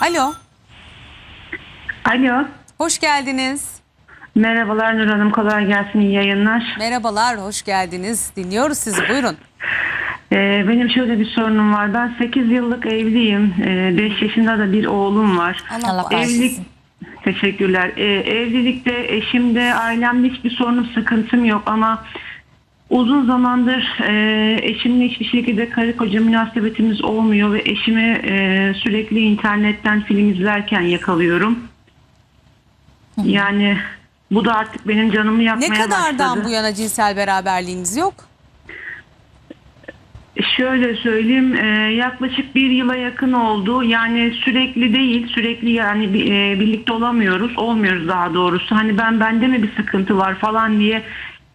Alo, Alo. hoş geldiniz. Merhabalar Nur Hanım. Kolay gelsin. iyi yayınlar. Merhabalar, hoş geldiniz. Dinliyoruz sizi, buyurun. Ee, benim şöyle bir sorunum var. Ben 8 yıllık evliyim. 5 yaşında da bir oğlum var. Allah Evlilik. Teşekkürler. Ee, evlilikte, eşimde, ailemde hiçbir sorunum, sıkıntım yok ama uzun zamandır e, eşimle hiçbir şekilde karı koca münasebetimiz olmuyor ve eşimi e, sürekli internetten film izlerken yakalıyorum. Yani bu da artık benim canımı yakmaya Ne kadardan başladı. bu yana cinsel beraberliğiniz yok? Şöyle söyleyeyim e, yaklaşık bir yıla yakın oldu yani sürekli değil sürekli yani e, birlikte olamıyoruz olmuyoruz daha doğrusu hani ben bende mi bir sıkıntı var falan diye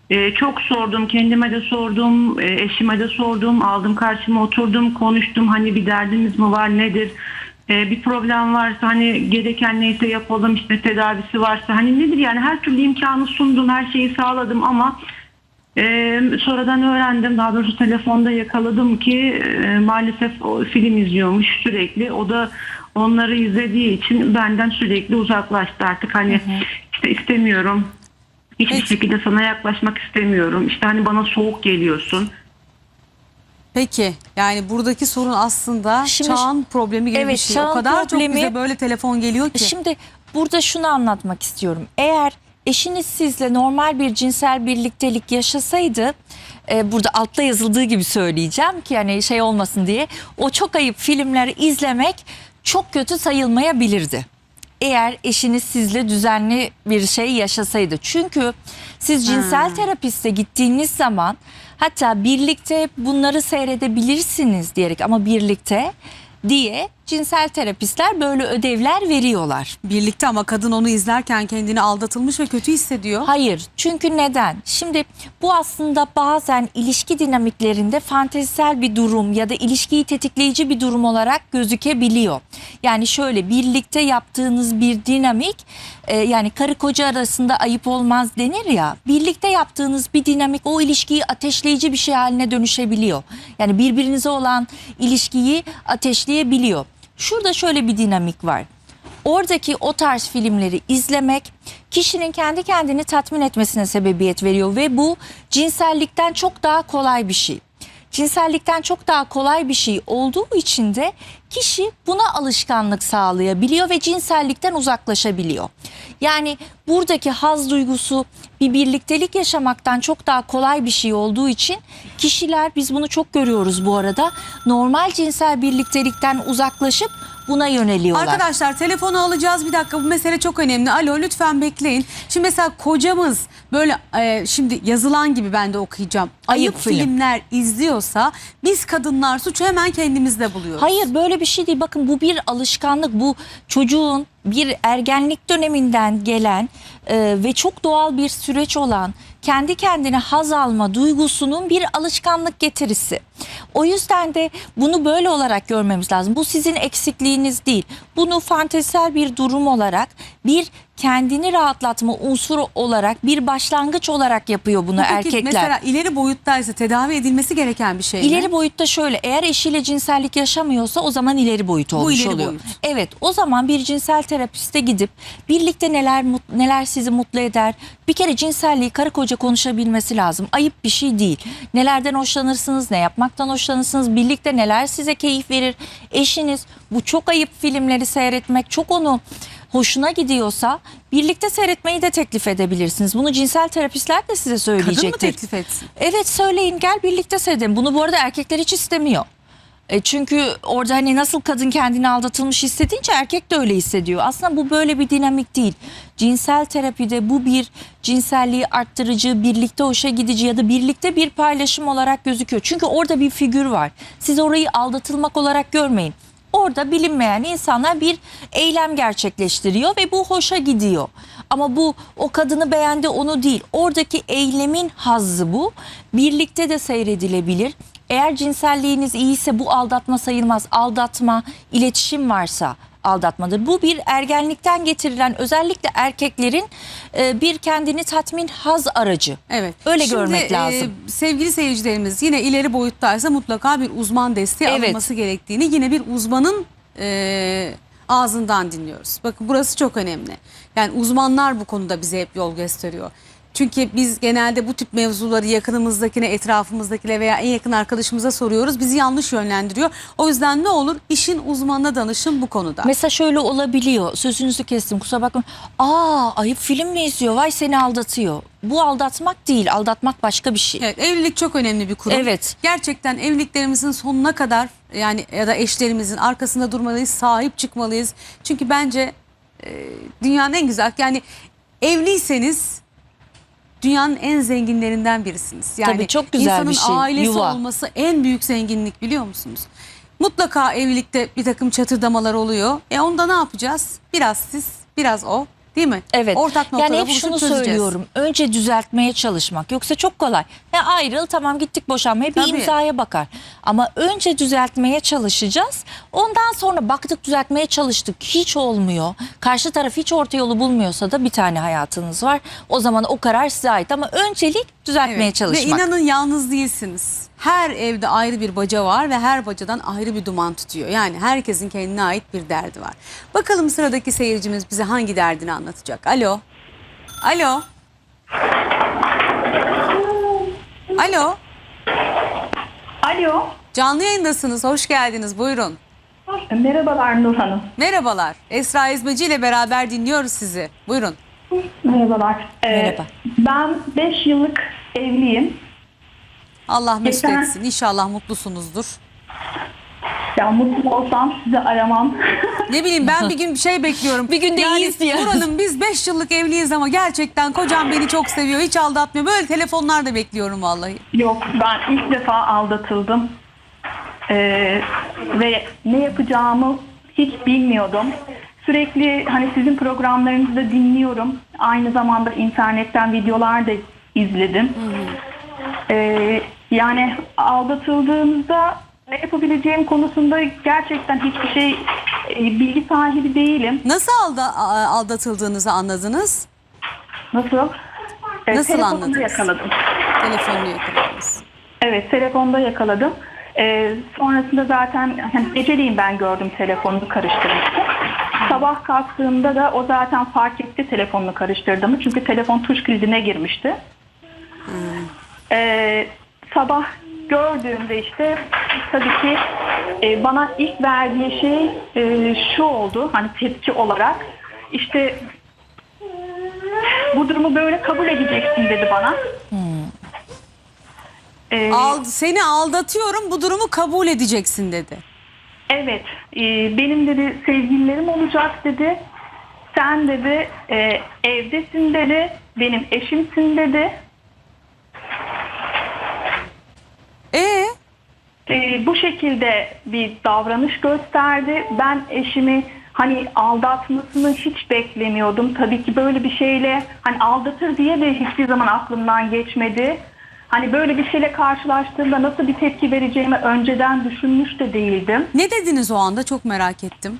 e, çok sordum kendime de sordum e, eşime de sordum aldım karşıma oturdum konuştum. Hani bir derdiniz mi var nedir? E, bir problem varsa hani gereken neyse yapalım işte tedavisi varsa. Hani nedir yani? Her türlü imkanı sundum her şeyi sağladım ama ee, sonradan öğrendim. Daha doğrusu telefonda yakaladım ki e, maalesef o film izliyormuş sürekli. O da onları izlediği için benden sürekli uzaklaştı artık. Hani işte istemiyorum hiçbir Peki. şekilde sana yaklaşmak istemiyorum işte hani bana soğuk geliyorsun Peki, yani buradaki sorun aslında Şimdi- çağın problemi gibi bir Evet, şey. O çağın kadar çok problemi- bize böyle telefon geliyor ki. Şimdi burada şunu anlatmak istiyorum. Eğer eşiniz sizle normal bir cinsel birliktelik yaşasaydı e, burada altta yazıldığı gibi söyleyeceğim ki hani şey olmasın diye o çok ayıp filmleri izlemek çok kötü sayılmayabilirdi. Eğer eşiniz sizle düzenli bir şey yaşasaydı. Çünkü siz cinsel terapiste gittiğiniz zaman hatta birlikte bunları seyredebilirsiniz diyerek ama birlikte diye cinsel terapistler böyle ödevler veriyorlar. Birlikte ama kadın onu izlerken kendini aldatılmış ve kötü hissediyor. Hayır çünkü neden? Şimdi bu aslında bazen ilişki dinamiklerinde fantezisel bir durum ya da ilişkiyi tetikleyici bir durum olarak gözükebiliyor. Yani şöyle birlikte yaptığınız bir dinamik e, yani karı koca arasında ayıp olmaz denir ya birlikte yaptığınız bir dinamik o ilişkiyi ateşleyici bir şey haline dönüşebiliyor. Yani birbirinize olan ilişkiyi ateşleyebiliyor. Şurada şöyle bir dinamik var. Oradaki o tarz filmleri izlemek kişinin kendi kendini tatmin etmesine sebebiyet veriyor ve bu cinsellikten çok daha kolay bir şey. Cinsellikten çok daha kolay bir şey olduğu için de kişi buna alışkanlık sağlayabiliyor ve cinsellikten uzaklaşabiliyor. Yani buradaki haz duygusu bir birliktelik yaşamaktan çok daha kolay bir şey olduğu için kişiler biz bunu çok görüyoruz bu arada normal cinsel birliktelikten uzaklaşıp buna yöneliyorlar. Arkadaşlar telefonu alacağız bir dakika bu mesele çok önemli. Alo lütfen bekleyin. Şimdi mesela kocamız böyle e, şimdi yazılan gibi ben de okuyacağım. Ayıp, Ayıp film. filmler izliyorsa biz kadınlar suçu hemen kendimizde buluyoruz. Hayır böyle bir şey değil. Bakın bu bir alışkanlık. Bu çocuğun bir ergenlik döneminden gelen e, ve çok doğal bir süreç olan kendi kendine haz alma duygusunun bir alışkanlık getirisi. O yüzden de bunu böyle olarak görmemiz lazım. Bu sizin eksikliğiniz değil. Bunu fantezisel bir durum olarak bir kendini rahatlatma unsuru olarak bir başlangıç olarak yapıyor bunu Peki erkekler. mesela ileri boyuttaysa tedavi edilmesi gereken bir şey mi? İleri boyutta şöyle eğer eşiyle cinsellik yaşamıyorsa o zaman ileri boyut olmuş ileri oluyor. boyut. Evet o zaman bir cinsel terapiste gidip birlikte neler neler sizi mutlu eder. Bir kere cinselliği karı koca konuşabilmesi lazım. Ayıp bir şey değil. Nelerden hoşlanırsınız, ne yapmaktan hoşlanırsınız, birlikte neler size keyif verir. Eşiniz bu çok ayıp filmleri seyretmek çok onu hoşuna gidiyorsa birlikte seyretmeyi de teklif edebilirsiniz. Bunu cinsel terapistler de size Kadın söyleyecektir. mı teklif etsin? Evet söyleyin gel birlikte seyredelim. Bunu bu arada erkekler hiç istemiyor. E çünkü orada hani nasıl kadın kendini aldatılmış hissedince erkek de öyle hissediyor. Aslında bu böyle bir dinamik değil. Cinsel terapide bu bir cinselliği arttırıcı, birlikte hoşa gidici ya da birlikte bir paylaşım olarak gözüküyor. Çünkü orada bir figür var. Siz orayı aldatılmak olarak görmeyin. Orada bilinmeyen insanlar bir eylem gerçekleştiriyor ve bu hoşa gidiyor. Ama bu o kadını beğendi onu değil. Oradaki eylemin hazzı bu. Birlikte de seyredilebilir. Eğer cinselliğiniz iyiyse bu aldatma sayılmaz. Aldatma, iletişim varsa aldatmadır. Bu bir ergenlikten getirilen özellikle erkeklerin e, bir kendini tatmin haz aracı. Evet. Öyle Şimdi, görmek e, lazım. sevgili seyircilerimiz yine ileri boyuttaysa mutlaka bir uzman desteği Evet. alınması gerektiğini yine bir uzmanın e, Ağzından dinliyoruz. Bakın burası çok önemli. Yani uzmanlar bu konuda bize hep yol gösteriyor. Çünkü biz genelde bu tip mevzuları yakınımızdakine, etrafımızdakine veya en yakın arkadaşımıza soruyoruz. Bizi yanlış yönlendiriyor. O yüzden ne olur işin uzmanına danışın bu konuda. Mesela şöyle olabiliyor. Sözünüzü kestim kusura bakmayın. Aa ayıp film mi izliyor? Vay seni aldatıyor. Bu aldatmak değil. Aldatmak başka bir şey. Evet, evlilik çok önemli bir kurum. Evet. Gerçekten evliliklerimizin sonuna kadar yani ya da eşlerimizin arkasında durmalıyız, sahip çıkmalıyız. Çünkü bence e, dünyanın en güzel yani evliyseniz dünyanın en zenginlerinden birisiniz. Yani Tabii, çok güzel insanın bir şey, ailesi yuva. olması en büyük zenginlik biliyor musunuz? Mutlaka evlilikte bir takım çatırdamalar oluyor. E onda ne yapacağız? Biraz siz, biraz o. Değil mi? Evet. Ortak noktada yani hep şunu çözeceğiz. söylüyorum. Önce düzeltmeye çalışmak. Yoksa çok kolay. Ya ayrıl tamam gittik boşanmaya bir Tabii. imzaya bakar. Ama önce düzeltmeye çalışacağız. Ondan sonra baktık düzeltmeye çalıştık. Hiç olmuyor. Karşı taraf hiç orta yolu bulmuyorsa da bir tane hayatınız var. O zaman o karar size ait ama öncelik düzeltmeye Evet. çalışmak. Ve inanın yalnız değilsiniz. Her evde ayrı bir baca var ve her bacadan ayrı bir duman tutuyor. Yani herkesin kendine ait bir derdi var. Bakalım sıradaki seyircimiz bize hangi derdini anlatacak. Alo. Alo. Alo. Alo. Canlı yayındasınız. Hoş geldiniz. Buyurun. Merhabalar Nur Hanım. Merhabalar. Esra İzmeci ile beraber dinliyoruz sizi. Buyurun. Merhabalar. Ee, Merhaba. Ben 5 yıllık evliyim. Allah mesut Geçen- etsin. İnşallah mutlusunuzdur. Ya mutlu olsam sizi aramam. Ne bileyim ben bir gün bir şey bekliyorum. Bir gün de iyiyiz diye. Nur Hanım biz 5 yıllık evliyiz ama gerçekten kocam beni çok seviyor. Hiç aldatmıyor. Böyle telefonlar da bekliyorum vallahi. Yok ben ilk defa aldatıldım. Ee, ve ne yapacağımı hiç bilmiyordum. Sürekli hani sizin programlarınızı da dinliyorum. Aynı zamanda internetten videolar da izledim. Ee, yani aldatıldığımda ne yapabileceğim konusunda gerçekten hiçbir şey e, bilgi sahibi değilim. Nasıl alda, aldatıldığınızı anladınız? Nasıl? Ee, Nasıl telefonda anladınız? yakaladım. Telefonunu yakaladınız. Evet telefonda yakaladım. Ee, sonrasında zaten hani geceleyin ben gördüm telefonunu karıştırmıştı. Sabah kalktığımda da o zaten fark etti telefonunu karıştırdığımı. Çünkü telefon tuş kilidine girmişti. Ee, sabah gördüğümde işte tabii ki e, bana ilk verdiği şey e, şu oldu. Hani tepki olarak işte bu durumu böyle kabul edeceksin dedi bana. Ee, Ald, seni aldatıyorum bu durumu kabul edeceksin dedi. Evet, e, benim dedi sevgililerim olacak dedi. Sen dedi e, evdesin dedi, benim eşimsin dedi. E E, bu şekilde bir davranış gösterdi. Ben eşimi hani aldatmasını hiç beklemiyordum. Tabii ki böyle bir şeyle hani aldatır diye de hiçbir zaman aklımdan geçmedi. Hani böyle bir şeyle karşılaştığımda nasıl bir tepki vereceğimi önceden düşünmüş de değildim. ne dediniz o anda çok merak ettim.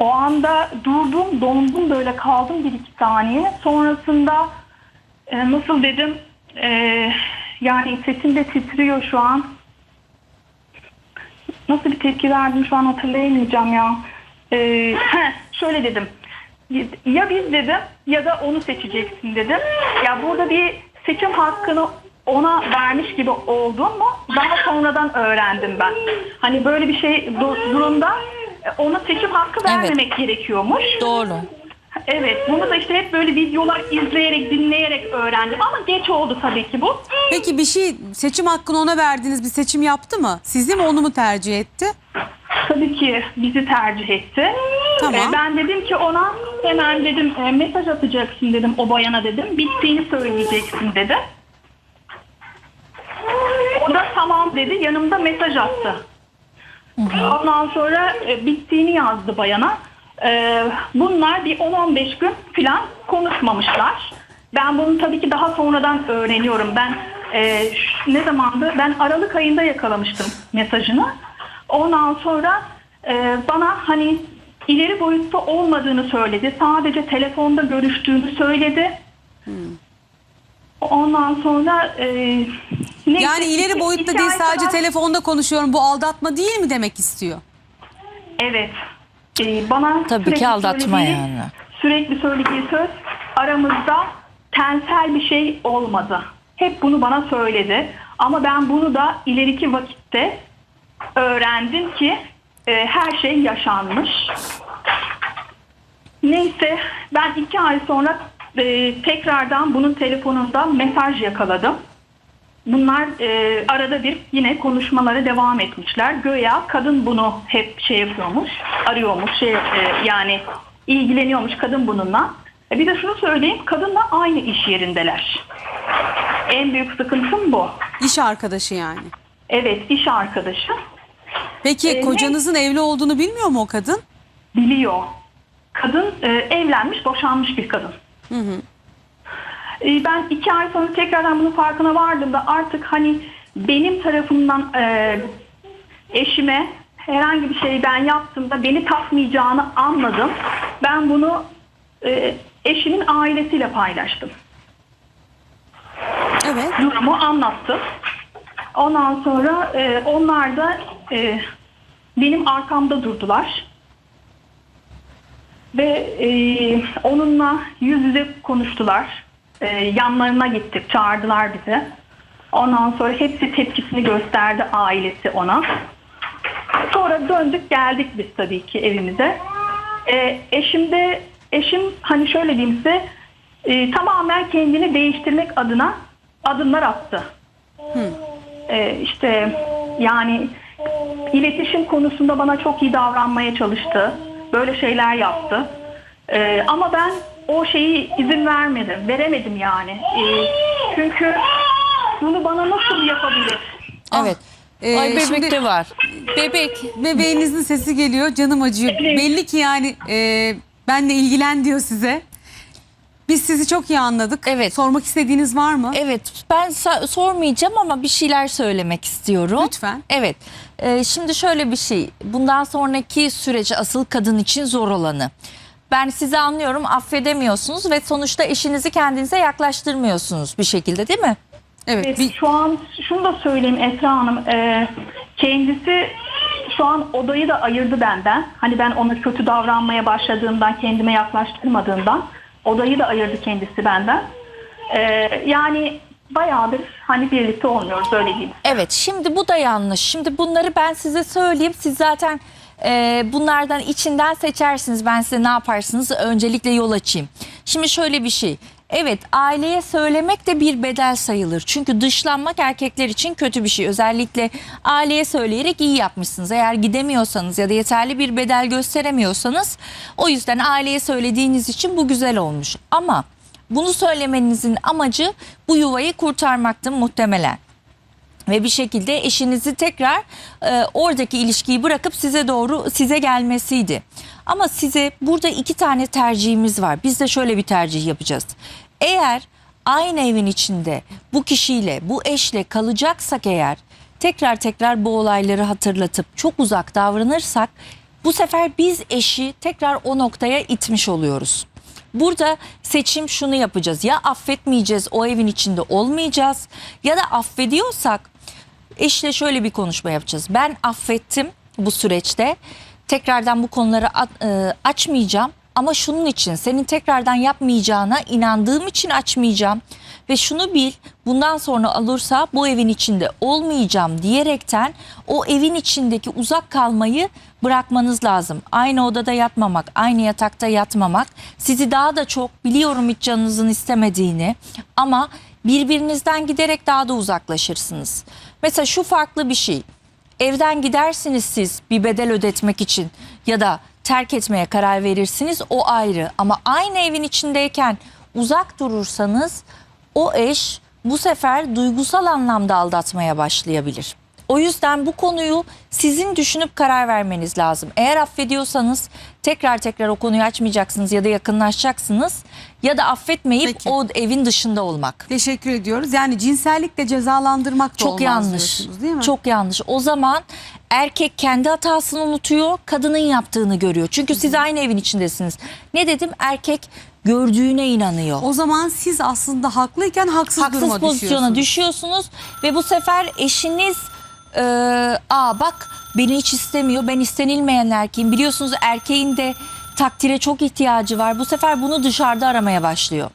O anda durdum, dondum böyle kaldım bir iki saniye. Sonrasında e, nasıl dedim, e, yani sesim de titriyor şu an. Nasıl bir tepki verdim şu an hatırlayamayacağım ya. E, heh, şöyle dedim, ya biz dedim ya da onu seçeceksin dedim. Ya burada bir seçim hakkını ona vermiş gibi oldum mu daha sonradan öğrendim ben. Hani böyle bir şey du- durumda e, ona seçim hakkı Evet. vermemek gerekiyormuş. Doğru. Evet bunu da işte hep böyle videolar izleyerek dinleyerek öğrendim ama geç oldu tabii ki bu. Peki bir şey seçim hakkını ona verdiniz bir seçim yaptı mı? Sizi mi onu mu tercih etti? Tabii ki bizi tercih etti. Tamam. Ee, ben dedim ki ona hemen dedim e, mesaj atacaksın dedim o bayana dedim. Bittiğini söyleyeceksin dedi. O da tamam dedi yanımda mesaj attı. Ondan sonra e, bittiğini yazdı bayana. E, bunlar bir 10-15 gün falan konuşmamışlar. Ben bunu tabii ki daha sonradan öğreniyorum. Ben e, ne zamandı? Ben Aralık ayında yakalamıştım mesajını. Ondan sonra e, bana hani ileri boyutta olmadığını söyledi. Sadece telefonda görüştüğünü söyledi. Ondan sonra e, neyse, Yani ileri boyutta değil sadece kadar- telefonda konuşuyorum bu aldatma değil mi demek istiyor? Evet. Ee, bana Tabii sürekli ki aldatma söylediği- yani. Sürekli söylediği söz aramızda tensel bir şey olmadı. Hep bunu bana söyledi. Ama ben bunu da ileriki vakitte öğrendim ki e, her şey yaşanmış. Neyse ben iki ay sonra e, tekrardan bunun telefonunda mesaj yakaladım. Bunlar e, arada bir yine konuşmalara devam etmişler. Göya kadın bunu hep şey yapıyormuş, arıyormuş, şey e, yani ilgileniyormuş kadın bununla. E, bir de şunu söyleyeyim, kadınla aynı iş yerindeler. En büyük sıkıntım bu. İş arkadaşı yani. Evet, iş arkadaşı Peki Ee, kocanızın evli olduğunu bilmiyor mu o kadın? biliyor. Kadın e, evlenmiş, boşanmış bir kadın. E, ben iki ay sonra tekrardan bunun farkına vardığımda artık hani benim tarafımdan e, eşime herhangi bir şey ben yaptığımda beni takmayacağını anladım. Ben bunu e, eşimin ailesiyle paylaştım. Evet. Durumu anlattım. Ondan sonra e, onlar da e, benim arkamda durdular. Ve e, onunla yüz yüze konuştular. E, yanlarına gittik, çağırdılar bizi. Ondan sonra hepsi tepkisini gösterdi ailesi ona. Sonra döndük geldik biz tabii ki evimize. E, eşim de eşim hani şöyle diyeyim size e, tamamen kendini değiştirmek adına adımlar attı. E, işte yani iletişim konusunda bana çok iyi davranmaya çalıştı. Böyle şeyler yaptı. E, ama ben o şeyi izin vermedim. Veremedim yani. E, çünkü bunu bana nasıl yapabilir? Evet. Ee, Ay bebek şimdi- de var. Bebek. Bebeğinizin sesi geliyor. Canım acıyor. Evet. Belli ki yani e, benle ilgilen diyor size. Biz sizi çok iyi anladık. Evet. Sormak istediğiniz var mı? Evet ben sormayacağım ama bir şeyler söylemek istiyorum. Lütfen. Evet. Ee, şimdi şöyle bir şey. Bundan sonraki süreç asıl kadın için zor olanı. Ben sizi anlıyorum affedemiyorsunuz ve sonuçta eşinizi kendinize yaklaştırmıyorsunuz bir şekilde değil mi? Evet. Evet, bir- şu an şunu da söyleyeyim Esra Hanım. e, kendisi şu an odayı da ayırdı benden. Hani ben ona kötü davranmaya başladığımdan, kendime yaklaştırmadığımdan odayı da ayırdı kendisi benden. E, yani bayağıdır hani birlikte olmuyoruz öyle diyeyim. Evet şimdi bu da yanlış. Şimdi bunları ben size söyleyeyim. Siz zaten e, bunlardan içinden seçersiniz. Ben size ne yaparsınız öncelikle yol açayım. Şimdi şöyle bir şey. Evet aileye söylemek de bir bedel sayılır. Çünkü dışlanmak erkekler için kötü bir şey. Özellikle aileye söyleyerek iyi yapmışsınız. Eğer gidemiyorsanız ya da yeterli bir bedel gösteremiyorsanız o yüzden aileye söylediğiniz için bu güzel olmuş. Ama bunu söylemenizin amacı bu yuvayı kurtarmaktı muhtemelen ve bir şekilde eşinizi tekrar e, oradaki ilişkiyi bırakıp size doğru size gelmesiydi. Ama size burada iki tane tercihimiz var. Biz de şöyle bir tercih yapacağız. Eğer aynı evin içinde bu kişiyle, bu eşle kalacaksak eğer tekrar tekrar bu olayları hatırlatıp çok uzak davranırsak bu sefer biz eşi tekrar o noktaya itmiş oluyoruz. Burada seçim şunu yapacağız. Ya affetmeyeceğiz, o evin içinde olmayacağız ya da affediyorsak eşle şöyle bir konuşma yapacağız. Ben affettim bu süreçte. Tekrardan bu konuları e, açmayacağım ama şunun için senin tekrardan yapmayacağına inandığım için açmayacağım. Ve şunu bil bundan sonra alırsa bu evin içinde olmayacağım diyerekten o evin içindeki uzak kalmayı bırakmanız lazım. Aynı odada yatmamak, aynı yatakta yatmamak sizi daha da çok biliyorum hiç canınızın istemediğini ama birbirinizden giderek daha da uzaklaşırsınız. Mesela şu farklı bir şey. Evden gidersiniz siz bir bedel ödetmek için ya da terk etmeye karar verirsiniz o ayrı. Ama aynı evin içindeyken uzak durursanız o eş bu sefer duygusal anlamda aldatmaya başlayabilir. O yüzden bu konuyu sizin düşünüp karar vermeniz lazım. Eğer affediyorsanız tekrar tekrar o konuyu açmayacaksınız ya da yakınlaşacaksınız ya da affetmeyip Peki. o evin dışında olmak. Teşekkür ediyoruz. Yani cinsellikle cezalandırmak da Çok olmaz yanlış. diyorsunuz, değil mi? Çok yanlış. O zaman erkek kendi hatasını unutuyor, kadının yaptığını görüyor. Çünkü siz aynı evin içindesiniz. Ne dedim? Erkek gördüğüne inanıyor. O zaman siz aslında haklıyken haksız, Haksız duruma pozisyona düşüyorsunuz. düşüyorsunuz ve bu sefer eşiniz e, aa bak beni hiç istemiyor ben istenilmeyen erkeğim biliyorsunuz erkeğin de takdire çok ihtiyacı var bu sefer bunu dışarıda aramaya başlıyor.